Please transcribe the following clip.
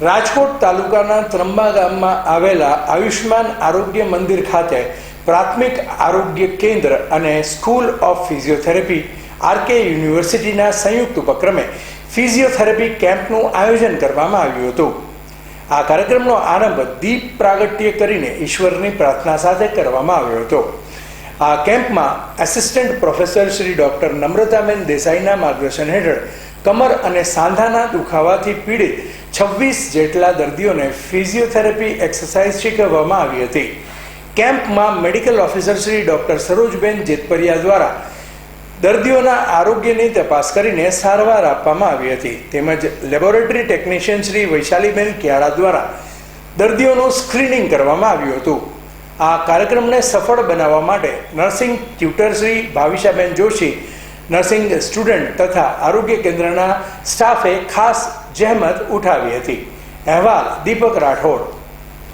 રાજકોટ તાલુકાના ત્રંબા ગામમાં આવેલા આયુષ્માન આરોગ્ય મંદિર ખાતે પ્રાથમિક આરોગ્ય કેન્દ્ર અને સ્કૂલ ઓફ ફિઝિયોથેરાપી, આરકે યુનિવર્સિટીના સંયુક્ત ઉપક્રમે ફિઝિયોથેરાપી કેમ્પનું આયોજન કરવામાં આવ્યું હતું. આ કાર્યક્રમનો આરંભ દીપ પ્રાગટ્ય કરીને ઈશ્વરની પ્રાર્થના સાથે કરવામાં આવ્યો હતો. આ કેમ્પમાં assistant professor Shri doctor Namrataben દેસાઈના માર્ગદર્શન હેઠળ કમર અને સાંધાના દુખાવાથી પીડિત છવ્વીસ જેટલા દર્દીઓને ફિઝિયોથેરાપી એક્સરસાઇઝ શીખવવામાં આવી હતી. કેમ્પમાં medical officer Shri doctor Sarojben Jetpariya દ્વારા દર્દીઓના આરોગ્યની તપાસ કરીને સારવાર આપવામાં આવી હતી. તેમજ લેબોરેટરી ટેકનિશિયન શ્રી વૈશાલીબેન કિયાળા દ્વારા દર્દીઓનું સ્ક્રીનિંગ કરવામાં આવ્યું હતું. આ કાર્યક્રમને સફળ બનાવવા માટે nursing tutor Shri Bhavishaben Joshi nursing student તથા આરોગ્ય કેન્દ્રના સ્ટાફે ખાસ જહેમત ઉઠાવી હતી. અહેવાલ દીપક રાઠોડ.